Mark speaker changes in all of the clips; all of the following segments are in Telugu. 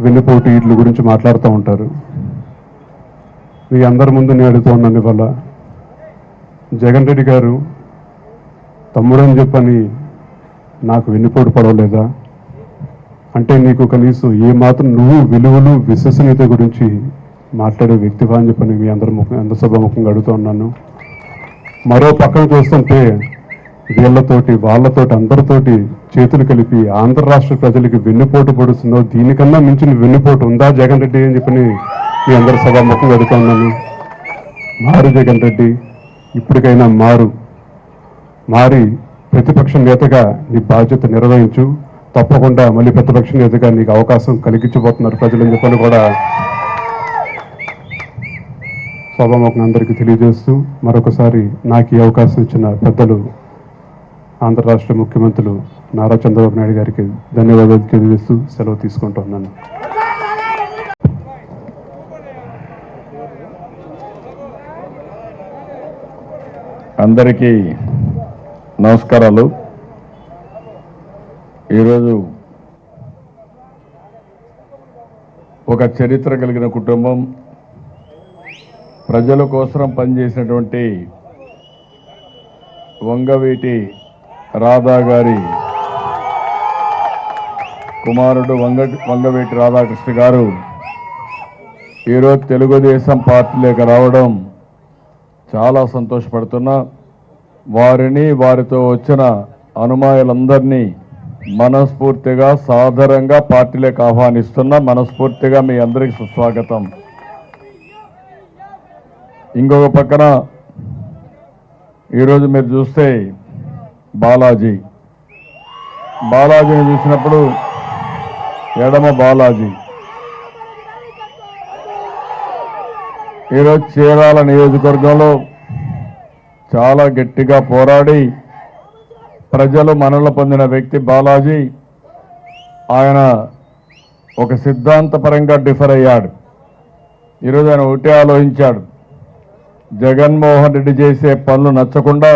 Speaker 1: వెన్నుపోటు వీటి గురించి మాట్లాడుతూ ఉంటారు. మీ అందరి ముందు నేను అడుగుతున్నాను ఇవాళ జగన్ రెడ్డి గారు తమ్ముడని చెప్పని నాకు వెన్నుపోటు పడవలేదా? అంటే నీకు కనీసం ఏ మాత్రం నువ్వు విలువలు విశ్వసనీయత గురించి మాట్లాడే వ్యక్తివా అని చెప్పని మీ అందరి ముఖం అందరి సభాముఖంగా అడుగుతూ ఉన్నాను. మరో పక్కన చూస్తుంటే వీళ్ళతోటి వాళ్ళతోటి అందరితోటి చేతులు కలిపి ఆంధ్ర రాష్ట్ర ప్రజలకి వెన్నుపోటు పడుతుందో దీనికన్నా మించిన వెన్నుపోటు ఉందా జగన్ రెడ్డి అని చెప్పి మీ అందరి సభాముఖం అడుగుతా మారు జగన్ రెడ్డి ఇప్పటికైనా మారు. మారి ప్రతిపక్ష నేతగా నీ బాధ్యత నిర్వహించు. తప్పకుండా మళ్ళీ ప్రతిపక్ష నేతగా నీకు అవకాశం కలిగించబోతున్నారు ప్రజలని చెప్పని కూడా సభాముఖం అందరికీ తెలియజేస్తూ మరొకసారి నాకు ఈ అవకాశం ఇచ్చిన పెద్దలు ఆంధ్ర రాష్ట్ర ముఖ్యమంత్రులు నారా చంద్రబాబు నాయుడు గారికి ధన్యవాదాలు తెలియజేస్తూ సెలవు తీసుకుంటున్నాను
Speaker 2: అందరికీ నమస్కారాలు. ఈరోజు ఒక చరిత్ర కలిగిన కుటుంబం ప్రజల కోసం పనిచేసినటువంటి వంగవీటి రాధా గారి కుమారుడు వంగ వంగవేటి రాధాకృష్ణ గారు ఈరోజు తెలుగుదేశం పార్టీలోకి రావడం చాలా సంతోషపడుతున్నా వారిని వారితో వచ్చిన అనుమాయులందరినీ మనస్ఫూర్తిగా సాదరంగా పార్టీలోకి ఆహ్వానిస్తున్నా మనస్ఫూర్తిగా మీ అందరికీ సుస్వాగతం. ఇంకొక పక్కన ఈరోజు మీరు చూస్తే బాలాజీ. బాలాజీని చూసినప్పుడు ఎడమ బాలాజీ. ఈరోజు చీరాల నియోజకవర్గంలో చాలా గట్టిగా పోరాడి ప్రజలు మనలో పొందిన వ్యక్తి బాలాజీ ఆయన ఒక సిద్ధాంతపరంగా డిఫర్ అయ్యాడు. ఈరోజు ఆయన ఒకటే ఆలోచించాడు. జగన్మోహన్ రెడ్డి చేసే పనులు నచ్చకుండా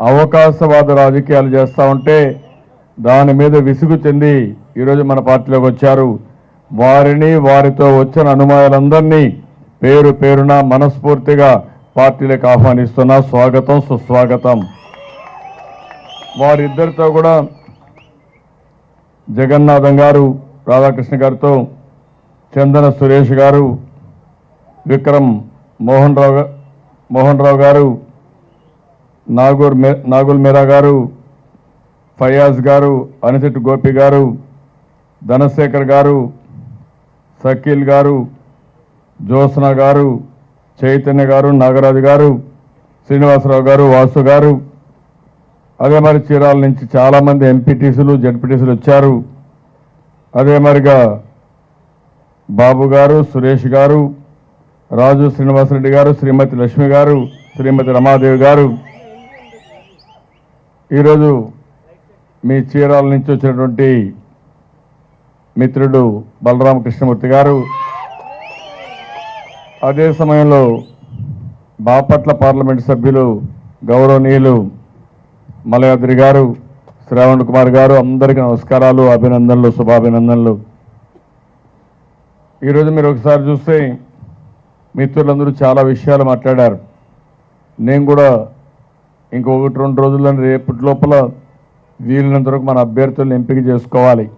Speaker 2: అవకాశవాద రాజకీయాలు చేస్తూ ఉంటే దాని మీద విసుగు చెంది ఈరోజు మన పార్టీలోకి వచ్చారు. వారిని వారితో వచ్చిన అనుమానాలందరినీ పేరు పేరున మనస్ఫూర్తిగా పార్టీలకు ఆహ్వానిస్తున్నా. స్వాగతం సుస్వాగతం. వారిద్దరితో కూడా జగన్నాథం గారు రాధాకృష్ణ గారితో చందన సురేష్ గారు విక్రమ్ మోహన్ రావు మోహన్ రావు గారు నాగూర్ మే- నాగుల్ మీరా గారు ఫయాజ్ గారు అనిశెట్టి గోపి గారు ధనశేఖర్ గారు సకీల్ గారు జ్యోత్స్న గారు చైతన్య గారు నాగరాజు గారు శ్రీనివాసరావు గారు వాసు గారు. అదే మరి చీరాల నుంచి చాలామంది ఎంపీటీసీలు జడ్పీటీసీలు వచ్చారు. అదే మరిగా బాబు గారు సురేష్ గారు రాజు శ్రీనివాసరెడ్డి గారు శ్రీమతి లక్ష్మి గారు శ్రీమతి రమాదేవి గారు ఈరోజు మీ చీరాల నుంచి వచ్చినటువంటి మిత్రుడు బలరామ కృష్ణమూర్తి గారు అదే సమయంలో బాపట్ల పార్లమెంట్ సభ్యులు గౌరవనీయులు మలయాద్రి గారు శ్రావణ్ కుమార్ గారు అందరికీ నమస్కారాలు అభినందనలు శుభాభినందనలు. ఈరోజు మీరు ఒకసారి చూస్తే మిత్రులందరూ చాలా విషయాలు మాట్లాడారు. నేను కూడా ఇంకొకటి రెండు రోజుల్లో రేపటి లోపల వీలైనంత వరకు మన అభ్యర్థులను ఎంపిక చేసుకోవాలి.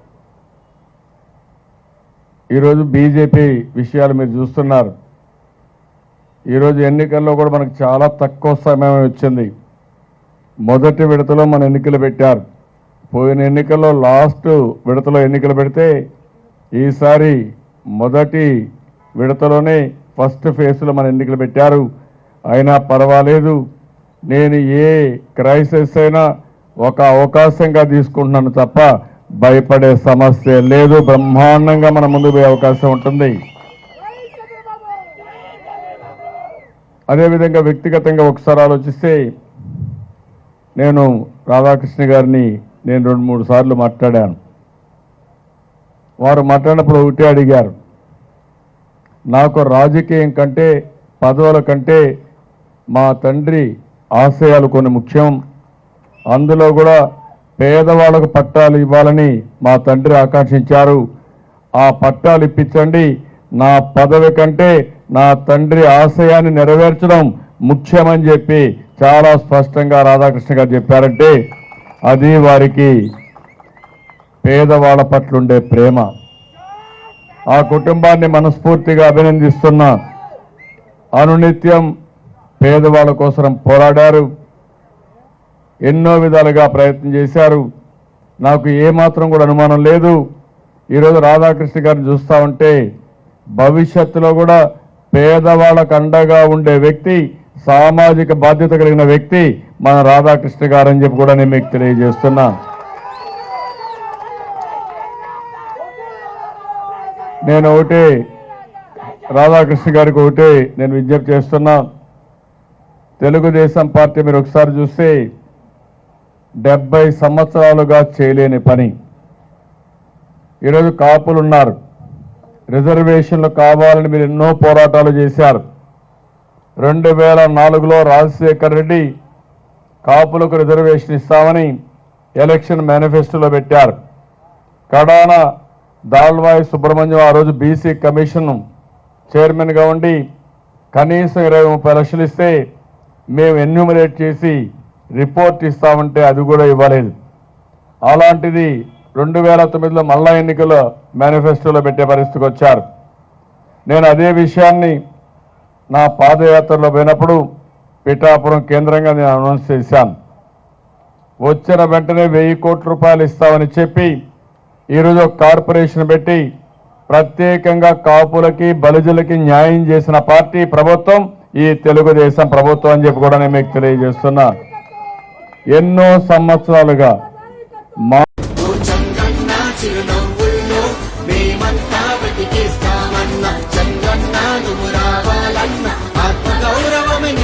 Speaker 2: ఈరోజు బీజేపీ విషయాలు మీరు చూస్తున్నారు. ఈరోజు ఎన్నికల్లో కూడా మనకు చాలా తక్కువ సమయం వచ్చింది. మొదటి విడతలో మన ఎన్నికలు పెట్టారు. పోయిన ఎన్నికల్లో లాస్ట్ విడతలో ఎన్నికలు పెడితే ఈసారి మొదటి విడతలోనే ఫస్ట్ ఫేజ్లో మన ఎన్నికలు పెట్టారు. అయినా పర్వాలేదు. నేను ఏ క్రైసిస్ అయినా ఒక అవకాశంగా తీసుకుంటున్నాను తప్ప భయపడే సమస్య లేదు. బ్రహ్మాండంగా మన ముందు పోయే అవకాశం ఉంటుంది. అదేవిధంగా వ్యక్తిగతంగా ఒకసారి ఆలోచిస్తే నేను రాధాకృష్ణ గారిని నేను రెండు మూడు సార్లు మాట్లాడాను. వారు మాట్లాడినప్పుడు ఒకటే అడిగారు. నాకు రాజకీయం కంటే పదవుల కంటే మా తండ్రి ఆశయాలు కొన్ని ముఖ్యం. అందులో కూడా పేదవాళ్ళకు పట్టాలు ఇవ్వాలని మా తండ్రి ఆకాంక్షించారు. ఆ పట్టాలు ఇప్పించండి. నా పదవి కంటే నా తండ్రి ఆశయాన్ని నెరవేర్చడం ముఖ్యమని చెప్పి చాలా స్పష్టంగా రాధాకృష్ణ గారు చెప్పారంటే అది వారికి పేదవాళ్ళ పట్ల ఉండే ప్రేమ. ఆ కుటుంబాన్ని మనస్ఫూర్తిగా అభినందిస్తున్నా అనునిత్యం పేదవాళ్ళ కోసం పోరాడారు. ఎన్నో విధాలుగా ప్రయత్నం చేశారు. నాకు ఏమాత్రం కూడా అనుమానం లేదు. ఈరోజు రాధాకృష్ణ గారిని చూస్తూ ఉంటే భవిష్యత్తులో కూడా పేదవాళ్ళకు అండగా ఉండే వ్యక్తి సామాజిక బాధ్యత కలిగిన వ్యక్తి మన రాధాకృష్ణ గారు అని చెప్పి కూడా నేను మీకు తెలియజేస్తున్నా. నేను ఒకటే రాధాకృష్ణ గారికి ఒకటే నేను విజ్ఞప్తి చేస్తున్నా. తెలుగుదేశం పార్టీ మీరు ఒకసారి చూస్తే డెబ్బై సంవత్సరాలుగా చేయలేని పని. ఈరోజు కాపులు ఉన్నారు రిజర్వేషన్లు కావాలని మీరు ఎన్నో పోరాటాలు చేశారు. రెండు వేల నాలుగులో రాజశేఖర్ రెడ్డి కాపులకు రిజర్వేషన్ ఇస్తామని ఎలక్షన్ మేనిఫెస్టోలో పెట్టారు. కడాన దాల్వాయి సుబ్రహ్మణ్యం ఆ రోజు బీసీ కమిషన్ చైర్మన్గా ఉండి కనీసం ఇరవై ముప్పై లక్షలు ఇస్తే మేము ఎన్యూమరేట్ చేసి రిపోర్ట్ ఇస్తామంటే అది కూడా ఇవ్వలేదు. అలాంటిది రెండు వేల తొమ్మిదిలో మళ్ళా ఎన్నికల మేనిఫెస్టోలో పెట్టే పరిస్థితికి వచ్చారు. నేను అదే విషయాన్ని నా పాదయాత్రలో పోయినప్పుడు పిఠాపురం కేంద్రంగా నేను అనౌన్స్ చేశాను. వచ్చిన వెంటనే వెయ్యి కోట్ల రూపాయలు ఇస్తామని చెప్పి ఈరోజు కార్పొరేషన్ పెట్టి ప్రత్యేకంగా కాపులకి బలిజులకి న్యాయం చేసిన పార్టీ ప్రభుత్వం ఈ తెలుగుదేశం ప్రభుత్వం అని చెప్పి కూడా నేను మీకు తెలియజేస్తున్నా. ఎన్నో సంవత్సరాలుగా మా